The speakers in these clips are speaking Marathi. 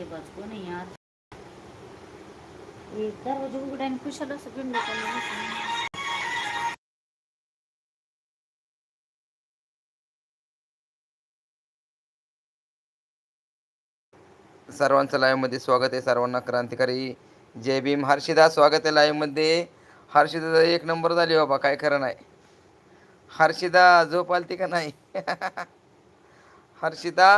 धोकेबाज कोण आहे यार। एक दरवाजा उघडा आणि कुशाला सगळं सर्वांचं लाईव्हमध्ये स्वागत आहे सर्वांना क्रांतिकारी. जय भीम. हर्षिदा स्वागत आहे लाईव्हमध्ये हर्षिदा एक नंबर झाली बाबा काय खरं नाही. हर्षिदा झोप आलती का नाही? हर्षिदा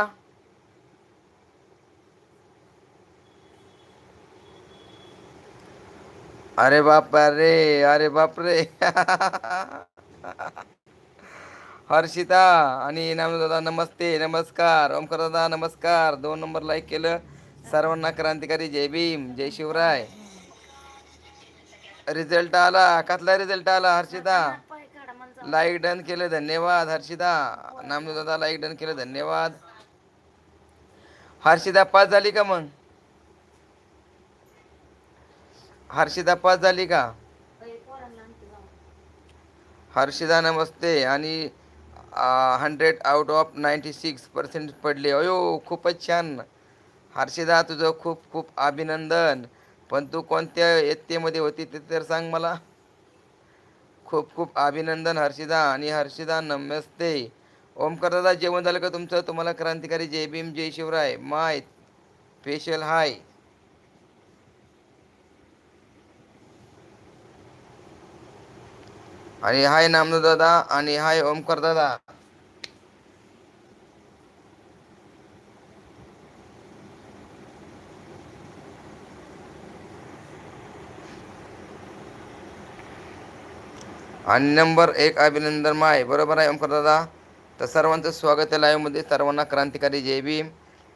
अरे बाप रे अरे बाप रे. हर्षिता आणि दादा नमस्ते नमस्कार. ओमकर दादा नमस्कार. दोन नंबर लाईक केलं. सर्वांना क्रांतिकारी जय भीम जय शिवराय. रिझल्ट आला. कसला रिझल्ट आला हर्षिता? लाईक डन केलं धन्यवाद हर्षिता. नामदेव दादा लाईक डन केलं धन्यवाद. हर्षिता पास झाली का मग? हर्षिदा पास झाली का? हर्षिदा नमस्ते. आणि hundred out of ninety six percent पडले. अयो खूपच छान. हर्षिदा तुझं खूप खूप अभिनंदन. पण तू कोणत्या इयत्तेमध्ये होती ते तर सांग मला. खूप खूप अभिनंदन हर्षिदा आणि हर्षिदा नमस्ते. ओमकार दादा जेवण झालं का तुमचं? तुम्हाला क्रांतिकारी जय भीम जय शिवराय. माय स्पेशल हाय आणि हाय नामदेव दादा आणि हाय ओमकर दादा. आणि नंबर एक अभिनंदन माय बरोबर आहे ओमकर दादा? तर सर्वांचं स्वागत आहे लाईव्हमध्ये सर्वांना क्रांतिकारी जय भीम.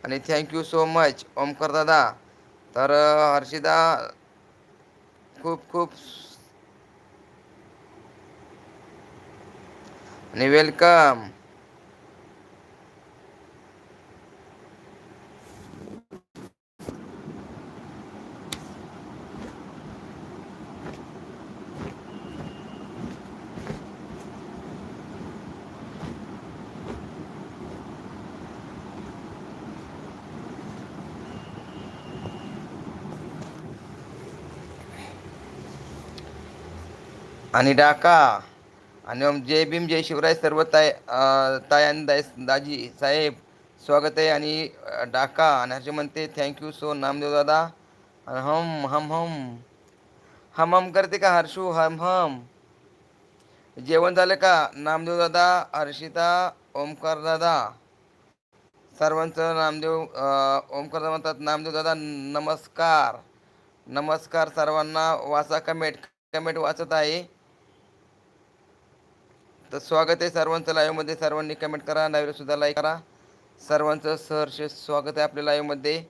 आणि थँक्यू सो मच ओमकर दादा. तर हर्षिदा खूप खूप आणि वेलकम आणि डाका आणि ओम जय भीम जय शिवराय सर्व ताय अं, ताय आणि दाय दाजी साहेब स्वागत आहे. आणि डाका आणि हर्ष म्हणते थँक्यू सो नामदेव दादा. हम हम हम. हम हम करते का हर्षू? हम हम. जेवण झालं का? नामदेव दादा हर्षिता ओमकार दादा. सर्वांचं नामदेव ओमकार दादा म्हणतात नामदेव दादा नमस्कार. नमस्कार सर्वांना. वाचा कमेंट कमेंट वाचत आहे. तर स्वागत आहे सर्वांचं लाईव्हमध्ये सर्वांनी कमेंट करा लाईव्हला लाईक करा. सर्वांचं सहर्ष स्वागत आहे आपल्या लाईव्हमध्ये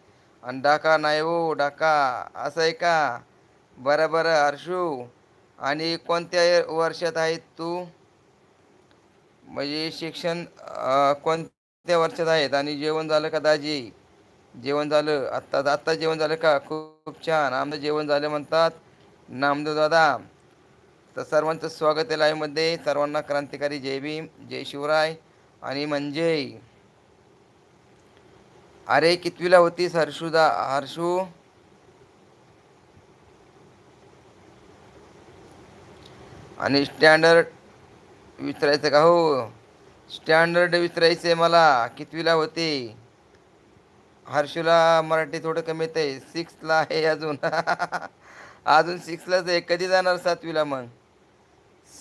आणि डाका नाही हो डाका. असं आहे का? बरं बरं हर्षू. आणि कोणत्या वर्षात आहेत तू? म्हणजे शिक्षण कोणत्या वर्षात आहेत? आणि जेवण झालं का दाजी? जेवण झालं. आत्ता आत्ता जेवण झालं का? खूप छान. आमचं जेवण झालं म्हणतात नामदेव दादा. तर सर्वांचं स्वागत आहे लाईव्हमध्ये सर्वांना क्रांतिकारी जय भीम जय शिवराय आणि म्हणजे अरे कितवीला होतीस हर्षुदा? हर्षू? आणि स्टँडर्ड विचारायचं का हो? स्टँडर्ड विचारायचं आहे मला. कितवीला होते? हर्षूला मराठी थोडं कमी येत आहे सिक्सला आहे अजून. अजून सिक्सलाच आहे. कधी जाणार सातवीला मग?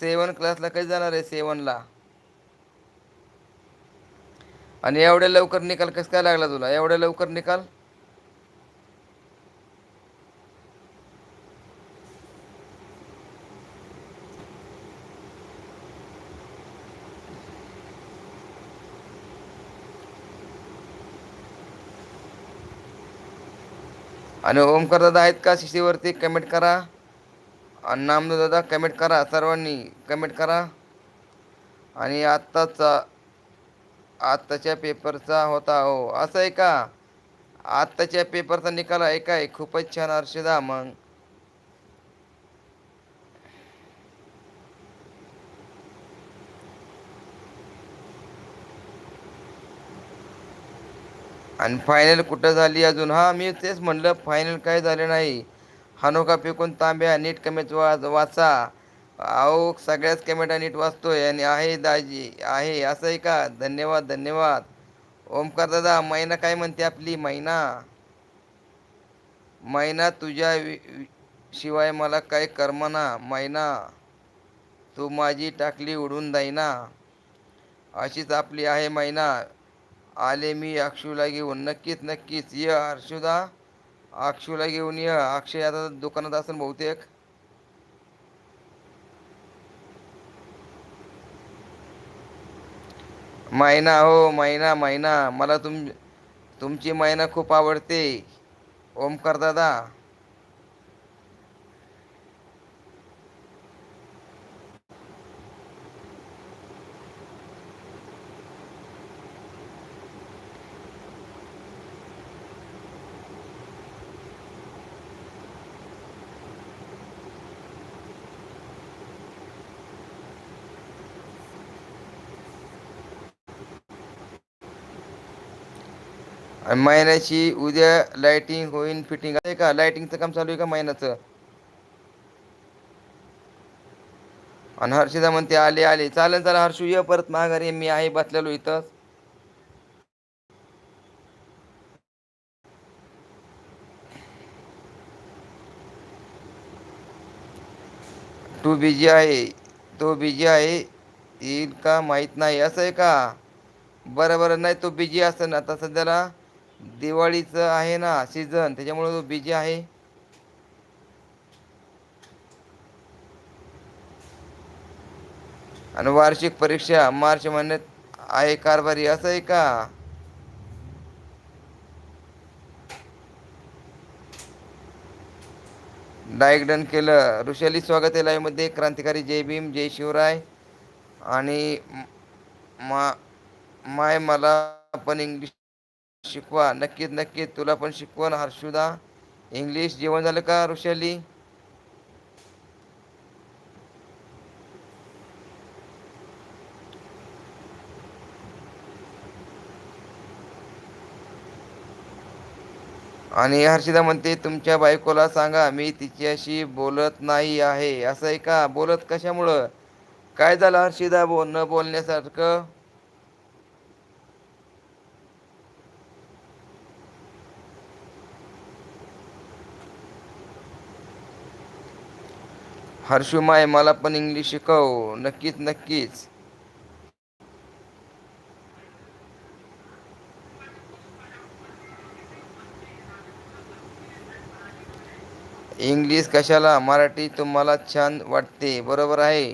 सेवन क्लासला कधी जाणार आहे सेवनला? आणि एवढ्या लवकर निकाल कसं काय लागला तुला? एवढ्या लवकर निकाल? आणि ओमकर दादा आहेत का? शिशीवरती कमेंट करा. नामदेव दादा कमेंट करा सर्वांनी कमेंट करा. आणि आत्ताचा आत्ताच्या पेपरचा होता हो. असं आहे का? आत्ताच्या पेपरचा निकाल आहे काय? खूपच छान हर्षदा. मग? आणि फायनल कुठं झाली अजून? हा मी तेच म्हणलं फायनल काय झाले नाही. हनुका फेकून तांब्या नीट कमेच वाच वाचा. अहो सगळ्याच कमेंटा नीट वाचतोय आणि आहे दाजी आहे. असं आहे का? धन्यवाद धन्यवाद. ओमकार दादा मैना काय म्हणते आपली? मैना. मैना तुझ्या शिवाय मला काय करमना. मैना तू माझी टाकली उडून जाईना अशीच आपली आहे मैना. आले मी अक्षूला घेऊन. नक्कीच नक्कीच. ये हर्षुदा. अक्षूला घेऊन ये. अक्षय आता दुकानात असेल बहुतेक. मैना हो मैना मैना. मला तुम तुमची मैना खूप आवडते. ओमकार दादा. महिन्याची उद्या लाइटिंग होईन फिटिंग आहे का? लाइटिंगचं काम चालू आहे का महिन्याचं? आणि हर्षिदा म्हणते आले आले. चालेल चालेल हर्षू ये परत माघारी. मी आहे बसलेलो इथं तू बिझी आहे. तो बिझी आहे. येईल का? माहीत नाही. असं आहे का? बरं बरं. नाही तो बिझी असेल आता सध्याला दिवाळीचं आहे ना सीझन त्याच्यामुळे तो बिझी आहे. आणि वार्षिक परीक्षा मार्च महिन्यात आहे कारभारी असं आहे का? डायक डन केलं. ऋषाली स्वागत आहे लाईव्हमध्ये क्रांतिकारी जय भीम जय शिवराय. आणि मा माय मला पण इंग्लिश शिकवा. नक्कीच नक्कीच. तुला पण शिकवण हर्षुदा. इंग्लिश जेवण झालं का ऋषाली? आणि हर्षिदा म्हणते तुमच्या बायकोला सांगा मी तिच्याशी बोलत नाही आहे. असं आहे का? बोलत कशामुळं? काय झालं हर्षिदा? बोल न बोलण्यासारखं? हर्षुमाय मला पण इंग्लिश शिकव. नक्कीच नक्कीच. इंग्लिश कशाला? मराठी तुम्हाला छान वाटते बरोबर आहे.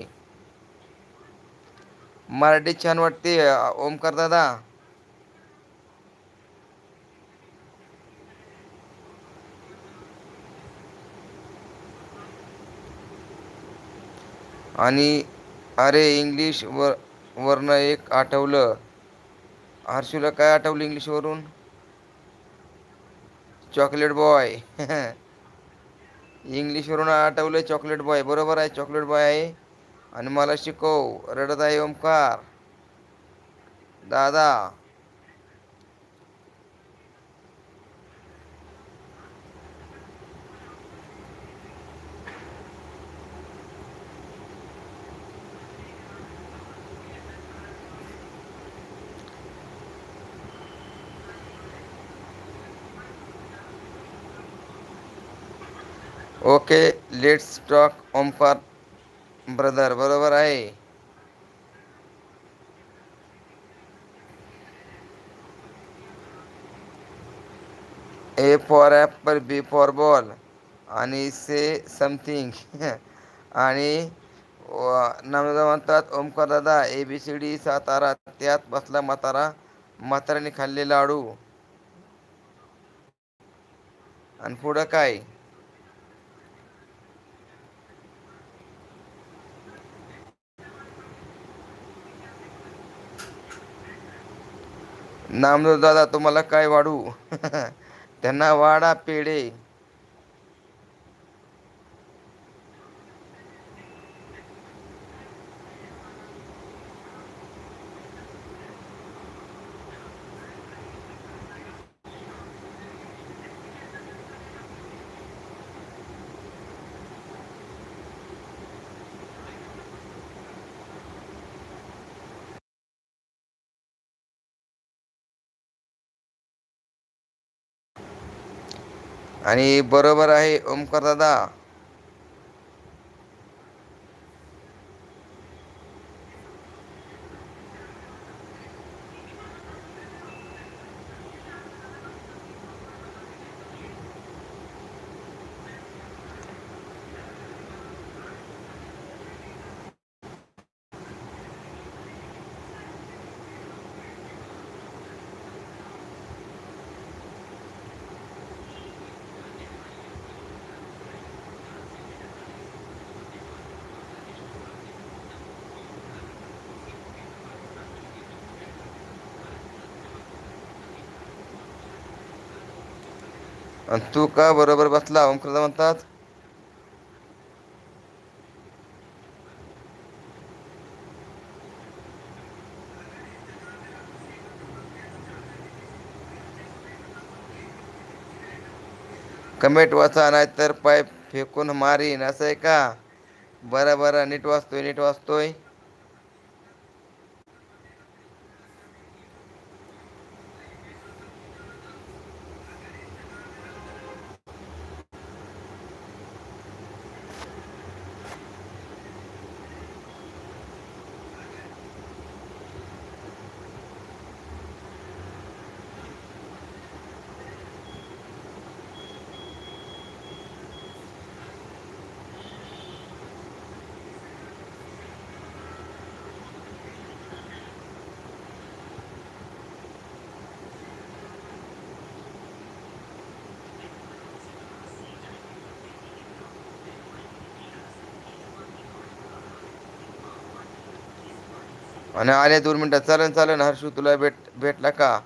मराठी छान वाटते ओमकार दादा. आणि अरे इंग्लिश वर वरनं एक आठवलं. हर्षूला काय आठवलं इंग्लिशवरून? Chocolate boy. इंग्लिशवरून आठवलं चॉकलेट बॉय. बरोबर आहे चॉकलेट बॉय आहे. आणि मला शिकव रडत आहे ओमकार. दादा okay let's talk Omkar brother बरोबर आहे. A for apple B for ball आणि से समथिंग आणि नामदा म्हणतात ओमकार दादा A B C D Satara त्यात बसला म्हातारा. म्हाताऱ्याने खाल्ले लाडू. आणि पुढं काय? नामदेव दादा तुम्हाला काय वाढू? त्यांना वाडा पेढे. आणि बरोबर आहे ओमकार आणि तू का बरोबर बसला? ओमकार म्हणतात. कमेंट वाचा नाही तर पाय फेकून मारीन असं आहे का? बरं बरं नीट वाचतोय नीट वाचतोय. आणि आले दोन मिनटात चालन चालन हर्षू तुला भेट भेटला का?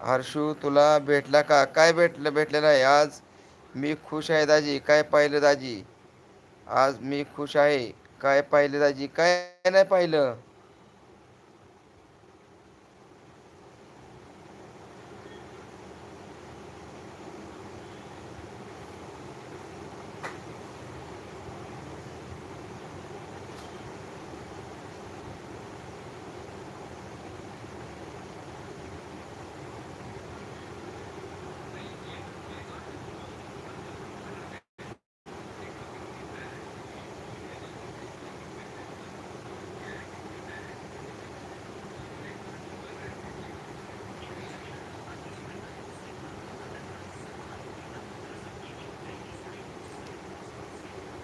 हर्षू तुला भेटला का? काय भेटलं भेटलेलं आहे? आज मी खुश आहे दाजी. काय पाहिलं दाजी? आज मी खुश आहे. काय पाहिलं दाजी? काय नाही पाहिलं?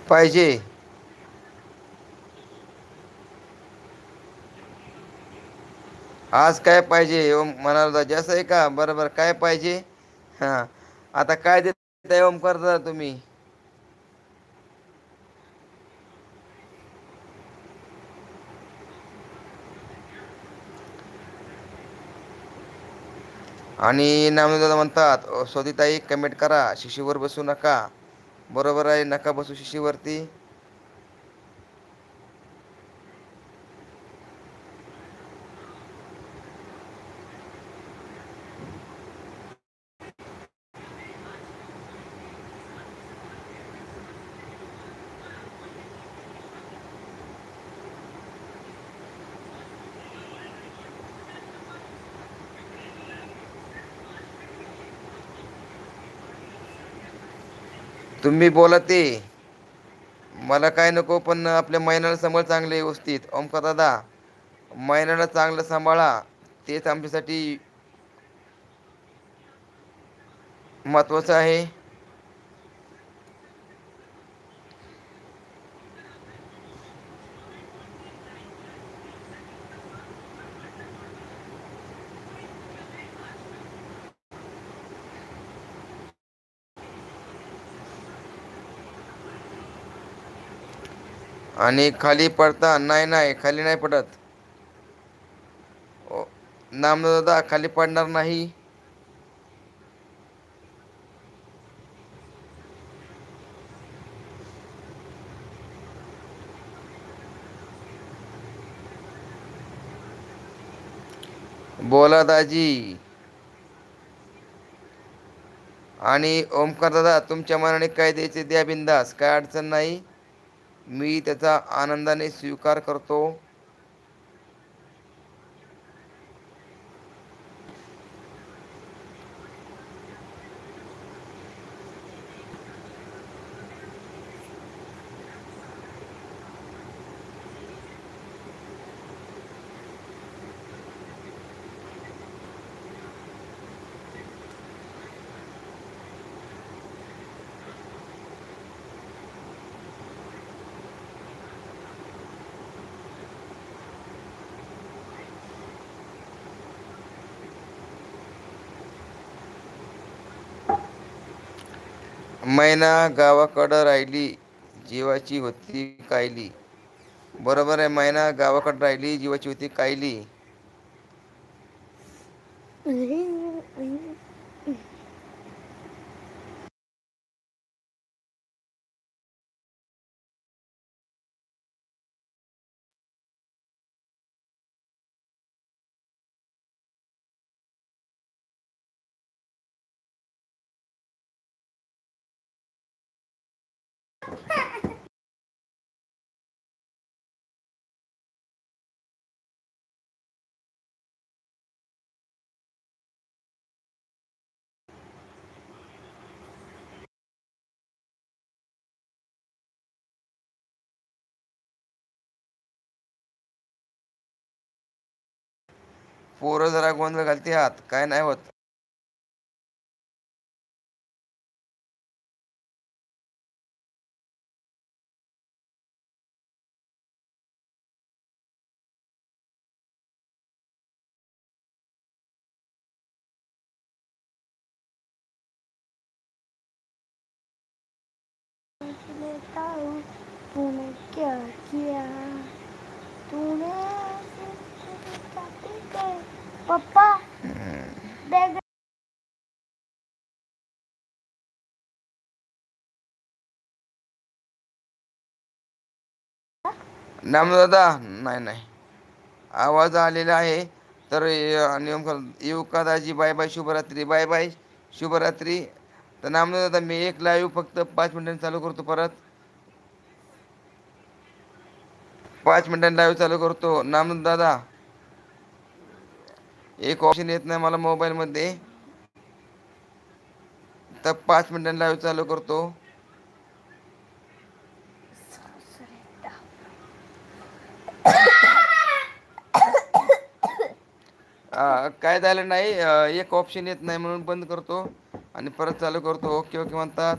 पाहिजे. आज काय पाहिजे ओम म्हणाला जास्त आहे का? बरं बरं काय पाहिजे? हां. आता काय देत ओम करता तुम्ही? आणि नामदादा म्हणतात "अ, कमेंट करा. शिशीवर बसू नका. बरोबर आहे नका बसू शिशीवरती. तुम्ही बोला ते. मला काय नको पण आपल्या महिन्याला सांभाळ चांगले व्यवस्थित. ओमका दादा महिन्याला चांगलं सांभाळा. तेच आमच्यासाठी महत्वाचं आहे. आणि खाली पडता नाही नाही खाली नाही पडत. ओ, नामदादा खाली पडणार नाही. बोला दाजी. आणि ओमकार दादा तुमच्या मनाने काय द्यायचे? द्या बिंदास काय अडचण नाही. मी त्याचा आनंदाने स्वीकार करतो. मैना गावाकडं राहिली जीवाची होती कायली. बरोबर आहे मैना गावाकडं राहिली जीवाची होती कायली. म्हणजे पोरं जरा गोंधळ घालते आत काय नाही होत. लेता हूँ तूने क्या किया तूने पप्पा बॅग नाम दादा नाही नाही. आवाज आलेला आहे तर नियम कर- येऊ का दाजी? बाय बाय शुभरात्री. बाय बाय शुभरात्री. तर नाम दादा मी एक लाईव्ह फक्त पाच मिनिटांनी चालू करतो परत. पाच मिनिटांनी लाईव्ह चालू करतो. नाम दादा एक ऑप्शन येत नाही मला मोबाईलमध्ये तर पाच मिनिटांनी लाईव्ह चालू करतो. काय झालं नाही एक ऑप्शन येत नाही म्हणून बंद करतो. आणि परत चालू करतो. ओके ओके म्हणतात.